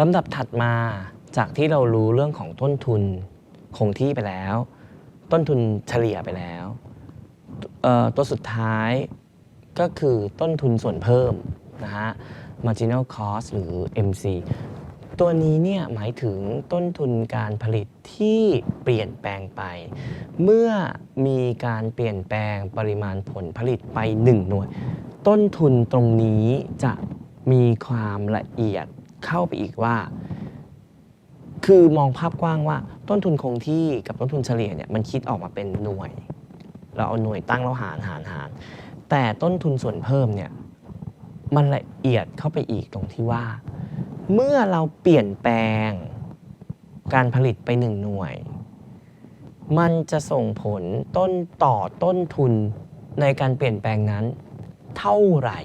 ลำดับถัดมาจากที่เรารู้เรื่องของต้นทุนคงที่ไปแล้ว ต้นทุนเฉลี่ยไปแล้วตัวสุดท้ายก็คือต้นทุนส่วนเพิ่มนะฮะ marginal cost หรือ MC ตัวนี้เนี่ยหมายถึงต้นทุนการผลิตที่เปลี่ยนแปลงไป เมื่อมีการเปลี่ยนแปลงปริมาณผลผลิตไป 1 หน่วย ต้นทุนตรงนี้จะมีความละเอียด เข้าไปอีกว่า คือมองภาพกว้างว่า ต้นทุนคงที่กับต้นทุนเฉลี่ยเนี่ยมันคิดออกมาเป็นหน่วย เราเอาหน่วยตั้งแล้วหารหารหารแต่ต้นทุนส่วนเพิ่มเนี่ยมันละเอียดเข้าไปอีกตรงที่ว่า เมื่อเราเปลี่ยนแปลงการผลิตไปหนึ่งหน่วย มันจะส่งผลต้นต่อต้นทุนในการเปลี่ยนแปลงนั้นเท่าไหร่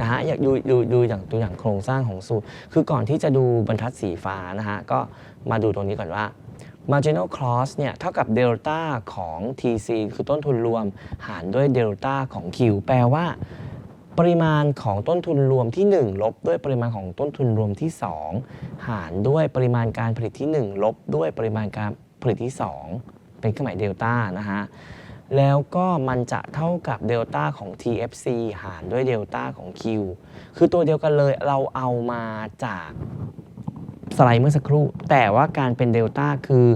นะฮะอยากดูดูดูอย่างตัวอย่างโครงสร้างของสูตร คือก่อนที่จะดูบรรทัดสีฟ้านะฮะก็มาดูตรงนี้ก่อนว่า marginal cost เนี่ยเท่ากับเดลต้าของ TC คือต้นทุนรวม หารด้วยเดลต้าของ Q แปลว่า ปริมาณของต้นทุนรวมที่ 1 ลบ ด้วยปริมาณของต้นทุนรวมที่ 2 หารด้วยปริมาณการผลิตที่ 1 ลบ ด้วยปริมาณการผลิตที่ 2 เป็นเครื่องหมายเดลต้านะฮะ แล้วก็มันจะเท่ากับเดลต้าของ TFC หารด้วยเดลต้าของ Q คือตัวเดียวกันเลยเราเอามาจากสไลด์เมื่อสักครู่ แต่ว่าการเป็นเดลต้าคือ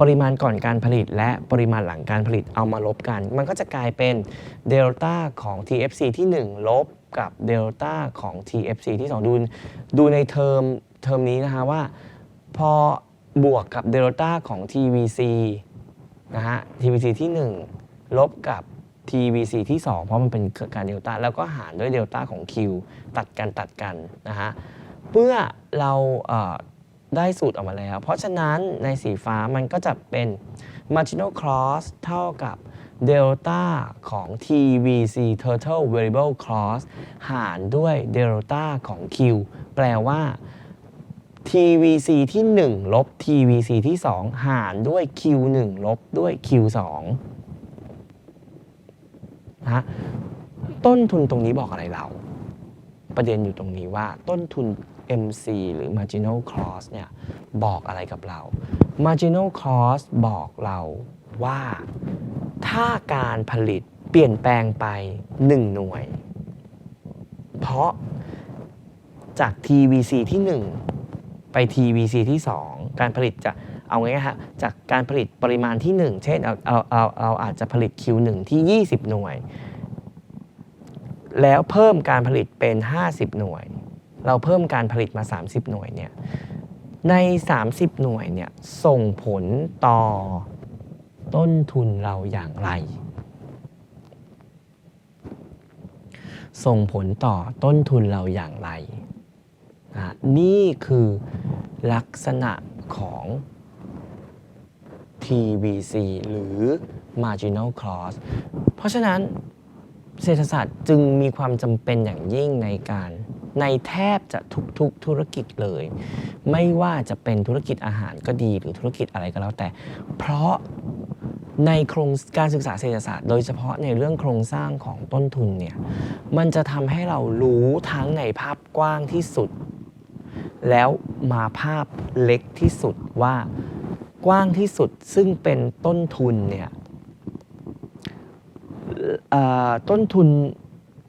ปริมาณก่อนการผลิต และปริมาณหลังการผลิตเอามาลบกัน มันก็จะกลายเป็นเดลต้าของ TFC ที่ 1 ลบกับเดลต้าของ TFC ที่ 2 ดูดูในเทอมเทอมนี้นะคะว่า พอบวกกับเดลต้าของ TVC นะฮะ TVC ที่ 1 ลบกับ TVC ที่ 2 เพราะมันเป็นการเดลต้าแล้วก็หารด้วยเดลต้าของ Q ตัดกันตัดกันนะฮะเมื่อเราเได้สูตรออกมาแล้ว เพราะฉะนั้นในสีฟ้ามันก็จะเป็น marginal cross เท่ากับเดลต้าของ TVC total variable cross หารด้วยเดลต้าของ Q แปลว่า TVC ที่ 1 ลบ TVC ที่ 2 หารด้วย Q1 ลบด้วย Q2 นะต้นทุนตรงนี้บอกอะไรเรา ประเด็นอยู่ตรงนี้ว่าต้นทุน MC หรือ marginal cost เนี่ยบอกอะไรกับเรา marginal cost บอกเราว่าถ้าการผลิตเปลี่ยนแปลงไป 1 หน่วย เพราะจาก TVC ที่ 1 ไป TVC ที่ 2 การผลิตจะ เอาง่ายๆฮะจากการผลิตปริมาณที่ 1 เช่นเอาเอาเอาเราอาจจะผลิต Q1 ที่ 20 หน่วย แล้วเพิ่มการผลิตเป็น 50 หน่วย เราเพิ่มการผลิตมา 30 หน่วยเนี่ยใน 30 หน่วยเนี่ยส่งผลต่อต้นทุนเราอย่างไร ส่งผลต่อต้นทุนเราอย่างไร นี่คือลักษณะของ TVC หรือ marginal cost เพราะฉะนั้นเศรษฐศาสตร์จึงมีความจำเป็นอย่างยิ่งในการในแทบจะทุกๆธุรกิจเลย ไม่ว่าจะเป็นธุรกิจอาหารก็ดีหรือธุรกิจอะไรก็แล้วแต่ เพราะในโครงการศึกษาเศรษฐศาสตร์ โดยเฉพาะในเรื่องโครงสร้างของต้นทุนเนี่ยมันจะทำให้เรารู้ทั้งในภาพกว้างที่สุด แล้วมาภาพเล็กที่สุดว่า กว้างที่สุดซึ่งเป็นต้นทุนเนี่ยต้นทุน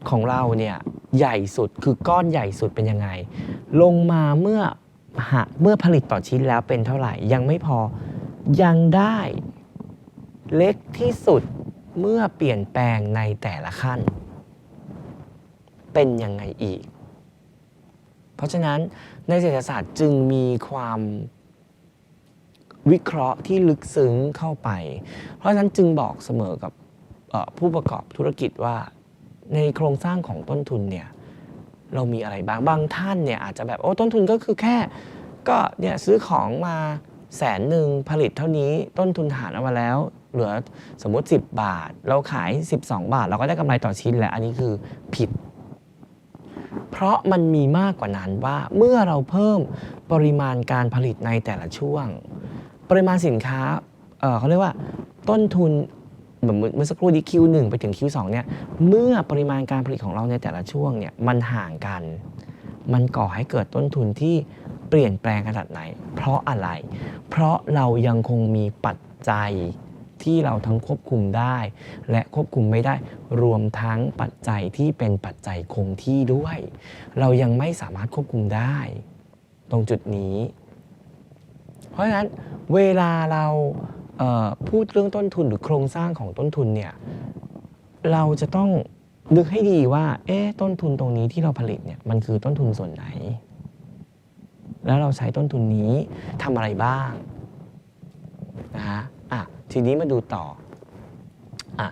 ของเราเนี่ยใหญ่สุดคือก้อนใหญ่สุดเป็นยังไง ลงมาเมื่อหาเมื่อผลิตต่อชิ้นแล้วเป็นเท่าไหร่ ยังไม่พอยังได้เล็กที่สุดเมื่อเปลี่ยนแปลงในแต่ละขั้น เป็นยังไงอีก เพราะฉะนั้นในเศรษฐศาสตร์จึงมีความ วิเคราะห์ที่ลึกซึ้งเข้าไป เพราะฉะนั้นจึงบอกเสมอกับผู้ประกอบธุรกิจว่าในโครงสร้างของต้นทุนเนี่ยเรามีอะไรบ้างบางท่านเนี่ยอาจจะแบบโอ้ต้นทุนก็คือแค่ก็เนี่ยซื้อของมาแสนหนึ่งผลิตเท่านี้ต้นทุนหารเอามาแล้ว เหลือสมมติ 10 บาท เราขาย 12 บาท เราก็ได้กำไรต่อชิ้นแล้วอันนี้คือผิด เพราะมันมีมากกว่านั้นว่าเมื่อเราเพิ่มปริมาณการผลิตในแต่ละช่วง ปริมาณสินค้าเอ่อเขาเรียกว่าต้นทุนแบบเมื่อเมื่อสักครู่นี้ Q1 ไปถึง Q2 เนี่ยเมื่อปริมาณการผลิตของเราในแต่ละช่วงเนี่ยมันห่างกัน มันก่อให้เกิดต้นทุนที่เปลี่ยนแปลงขนาดไหน เพราะอะไร เพราะเรายังคงมีปัจจัยที่เราทั้งควบคุมได้ และควบคุมไม่ได้ รวมทั้งปัจจัยที่เป็นปัจจัยคงที่ด้วย เรายังไม่สามารถควบคุมได้ ตรงจุดนี้ เพราะฉะนั้นเวลาเราเพูดเรื่องต้นทุนหรือโครงสร้างของต้นทุนเนี่ยเราจะต้องนึกให้ดีว่าเอ๊ะต้นทุนตรงนี้ที่เราผลิตเนี่ยมันคือต้นทุนส่วนไหน แล้วเราใช้ต้นทุนนี้ทำอะไรบ้างนะฮะอะทีนี้มาดูต่ออะ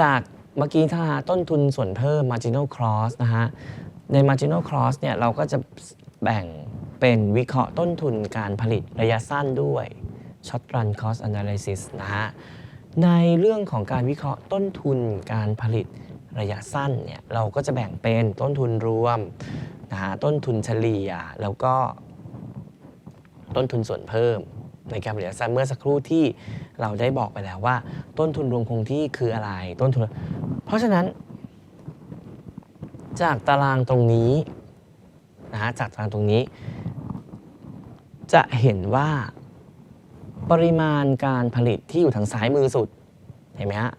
จากเมื่อกี้ถ้าต้นทุนส่วนเพิ่ม marginal cost นะฮะใน marginal cost เนี่ยเราก็จะแบ่ง เป็นวิเคราะห์ต้นทุนการผลิตระยะสั้นด้วย short run cost analysis นะฮะ ในเรื่องของการวิเคราะห์ต้นทุนการผลิตระยะสั้นเนี่ยเราก็จะแบ่งเป็นต้นทุนรวมนะฮะต้นทุนเฉลี่ยแล้วก็ต้นทุนส่วนเพิ่มในการผลิตระยะสั้นเมื่อสักครู่ที่เราได้บอกไปแล้วว่า ต้นทุนรวมคงที่คืออะไรต้นทุน เพราะฉะนั้น จากตารางตรงนี้นะฮะจากตารางตรงนี้ จะเห็นว่าปริมาณการผลิตที่อยู่ทางซ้ายมือสุด เห็นไหมฮะ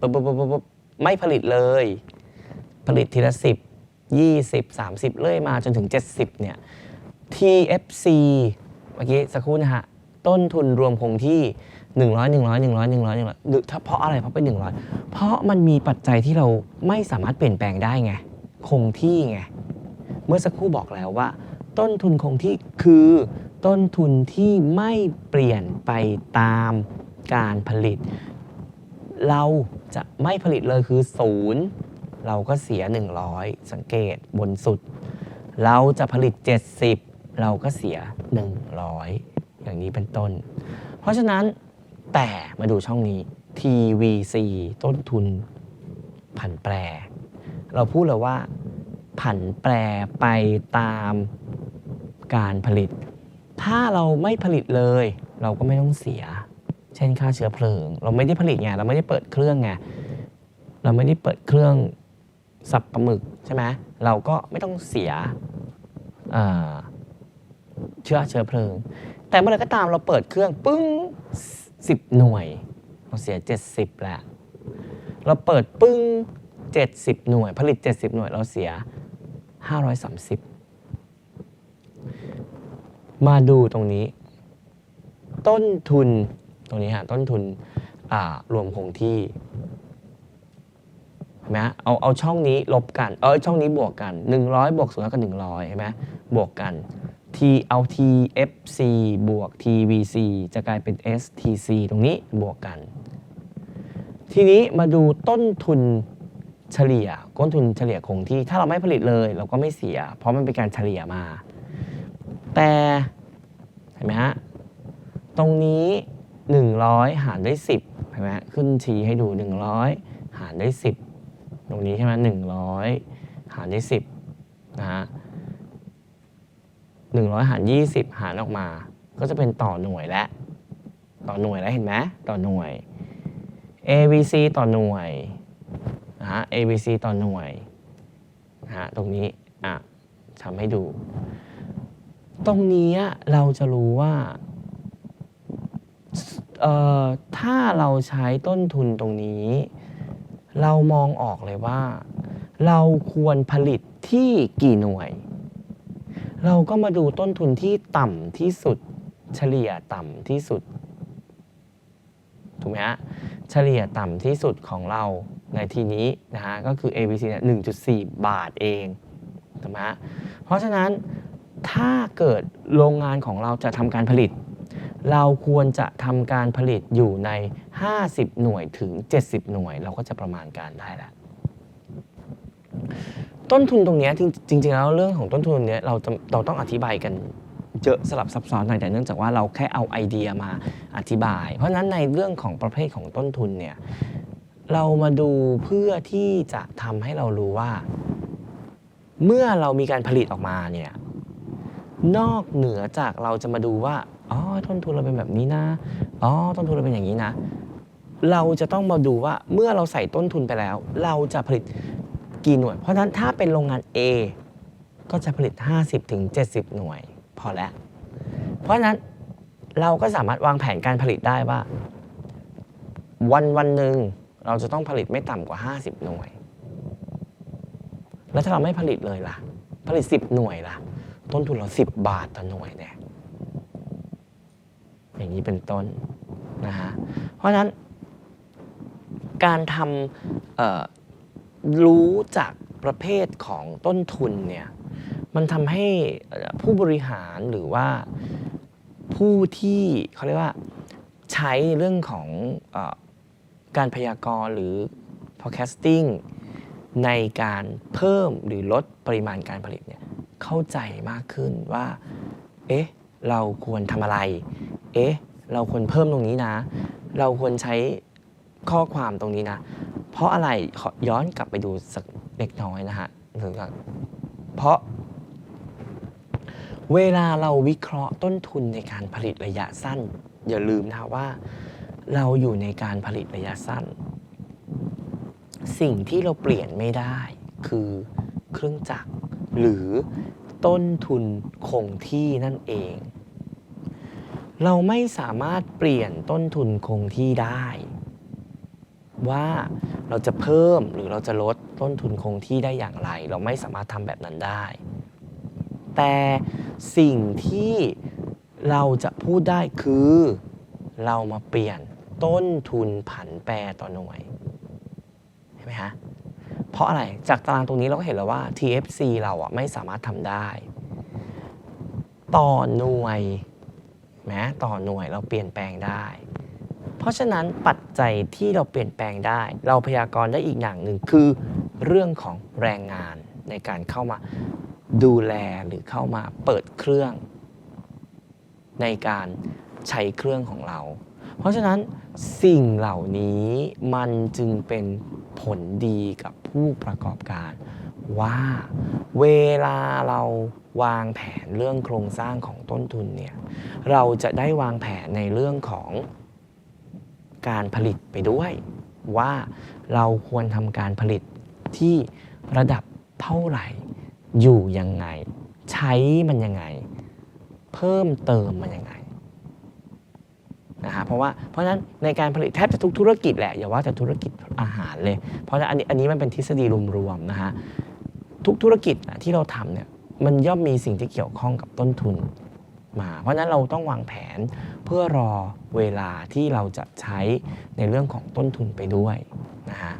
ปุ๊บปุ๊บปุ๊บปุ๊บไม่ผลิตเลย ผลิตทีละ10 20 30เลื่อยมาจนถึง70เนี่ย TFC เมื่อกี้สักครู่นะฮะ ต้นทุนรวมคงที่100 100 100 100 100 100หนึ่งรือถ้าเพราะอะไรเพราะเป็น100เพราะมันมีปัจจัยที่เราไม่สามารถเปลี่ยนแปลงได้ไง คงที่ไง เมื่อสักครู่บอกแล้วว่า ต้นทุนคงที่คือ ต้นทุนที่ไม่เปลี่ยนไปตามการผลิต เราจะไม่ผลิตเลยคือศูนย์เราก็เสีย 100 สังเกตบนสุด เราจะผลิต 70 เราก็เสีย 100 อย่างนี้เป็นต้น เพราะฉะนั้นแต่มาดูช่องนี้ TVC ต้นทุนผันแปร เราพูดเลยว่าผันแปรไปตามการผลิต ถ้าเราไม่ผลิตเลย เราก็ไม่ต้องเสีย เช่นค่าเชื้อเพลิง เราไม่ได้ผลิตไง เราไม่ได้เปิดเครื่องไง เราไม่ได้เปิดเครื่องสับปลาหมึกใช่ไหมเราก็ไม่ต้องเสียเชื้อเชื้อเพลิง แต่เมื่อไรก็ตามเราเปิดเครื่องปึ้ง10 หน่วย เราเสีย 70แล้วเราเปิดปึ้ง 70 หน่วย ผลิต 70 หน่วยเราเสีย 530 มาดูตรงนี้ ต้นทุนตรงนี้ฮะต้นทุนรวมคงที่เห็นไหมฮะเอาเอาช่องนี้ลบกัน เออช่องนี้บวกกัน 100 บวก0กับ100เห็นไหมบวกกัน T เอา TFC บวก TVC จะกลายเป็น STC ตรงนี้บวกกัน ทีนี้มาดูต้นทุนเฉลี่ยต้นทุนเฉลี่ยคงที่ ถ้าเราไม่ผลิตเลย เราก็ไม่เสีย เพราะมันเป็นการเฉลี่ยมา แต่เห็นไหมฮะตรงนี้ 100 หารด้วย 10เห็นไหมขึ้นชี้ให้ดู 100 หารด้วย 10 ตรงนี้ใช่ไหม100หารด้วย 10นะฮะ100หาร20หารออกมา ก็จะเป็นต่อหน่วยและ ต่อหน่วยแล้วเห็นไหมต่อหน่วย AVC ต่อหน่วยนะฮะ AVC ต่อหน่วยนะฮะตรงนี้อะทำให้ดู ตรงนี้เราจะรู้ว่าถ้าเราใช้ต้นทุนตรงนี้ เรามองออกเลยว่า เราควรผลิตที่กี่หน่วย เราก็มาดูต้นทุนที่ต่ำที่สุด เฉลี่ยต่ำที่สุดถูกไหมฮะเฉลี่ยต่ำที่สุดของเราในทีนี้นะฮะก็คือ ABC เนี่ย1.4 บาทเองถูกไหมฮะเพราะฉะนั้น ถ้าเกิดโรงงานของเราจะทำการผลิต เราควรจะทำการผลิตอยู่ใน 50 หน่วยถึง 70 หน่วย เราก็จะประมาณการได้แล้วต้นทุนตรงนี้จริง ๆ แล้วเรื่องของต้นทุนเนี้ยเราจะเราต้องอธิบายกันเยอะสลับซับซ้อนหน่อยแต่เนื่องจากว่าเราแค่เอาไอเดียมาอธิบาย เพราะฉะนั้นในเรื่องของประเภทของต้นทุนเนี่ยเรามาดูเพื่อที่จะทำให้เรารู้ว่า เมื่อเรามีการผลิตออกมาเนี่ย นอกเหนือจากเราจะมาดูว่า อ๋อ ต้นทุนเราเป็นแบบนี้นะ อ๋อ ต้นทุนเราเป็นอย่างนี้นะ เราจะต้องมาดูว่าเมื่อเราใส่ต้นทุนไปแล้ว เราจะผลิตกี่หน่วย เพราะฉะนั้นถ้าเป็นโรงงาน A ก็จะผลิต 50-70 หน่วย พอแล้ว เพราะฉะนั้นเราก็สามารถวางแผนการผลิตได้ว่า วันวันหนึ่งเราจะต้องผลิตไม่ต่ำกว่า 50 หน่วย แล้วถ้าเราไม่ผลิตเลยล่ะ ผลิต 10 หน่วยล่ะ ต้นทุนเรา10บบาทต่อหน่วยเนี่ยอย่างนี้เป็นต้นนะฮะเพราะฉะนั้น การทำรู้จากประเภทของต้นทุนเนี่ยมันทำให้ผู้บริหารหรือว่าผู้ที่เขาเรียกว่าใช้เรื่องของอการพยากรณ์หรือ forecasting ในการเพิ่มหรือลดปริมาณการผลิตเนี่ย เข้าใจมากขึ้นว่า เอ๊ะ เราควรทำอะไร เอ๊ะ เราควรเพิ่มตรงนี้นะ เราควรใช้ข้อความตรงนี้นะ เพราะอะไรขอย้อนกลับไปดูสักเล็กน้อยนะฮะถึงกับเพราะ เวลาเราวิเคราะห์ต้นทุนในการผลิตระยะสั้น อย่าลืมนะว่า เราอยู่ในการผลิตระยะสั้น สิ่งที่เราเปลี่ยนไม่ได้คือเครื่องจักร หรือต้นทุนคงที่นั่นเอง เราไม่สามารถเปลี่ยนต้นทุนคงที่ได้ ว่าเราจะเพิ่มหรือเราจะลดต้นทุนคงที่ได้อย่างไร เราไม่สามารถทำแบบนั้นได้ แต่สิ่งที่เราจะพูดได้คือ เรามาเปลี่ยนต้นทุนผันแปรต่อหน่วยเห็นไหมฮะ เพราะอะไรจากตารางตรงนี้เราก็เห็นแล้วว่า TFC เราอะไม่สามารถทำได้ ต่อหน่วยแม้ต่อหน่วยเราเปลี่ยนแปลงได้ เพราะฉะนั้นปัจจัยที่เราเปลี่ยนแปลงได้ เราพยากรณ์ได้อีกอย่างหนึ่งคือเรื่องของแรงงานในการเข้ามาดูแลหรือเข้ามาเปิดเครื่อง ในการใช้เครื่องของเรา เพราะฉะนั้นสิ่งเหล่านี้มันจึงเป็นผลดีกับผู้ประกอบการ ว่าเวลาเราวางแผนเรื่องโครงสร้างของต้นทุนเนี่ยเราจะได้วางแผนในเรื่องของการผลิตไปด้วย ว่าเราควรทำการผลิตที่ระดับเท่าไหร่ อยู่ยังไง ใช้มันยังไง เพิ่มเติมมันยังไง นะฮะเพราะว่าเพราะฉะนั้นในการผลิตแทบจะทุกธุรกิจแหละอย่าว่าแต่ธุรกิจอาหารเลย เพราะฉะนั้นอันนี้อันนี้มันเป็นทฤษฎีรวมๆนะฮะทุกธุรกิจนะที่เราทำเนี่ยมันย่อมมีสิ่งที่เกี่ยวข้องกับต้นทุนมา เพราะฉะนั้นเราต้องวางแผนเพื่อรอเวลาที่เราจะใช้ในเรื่องของต้นทุนไปด้วยนะฮะ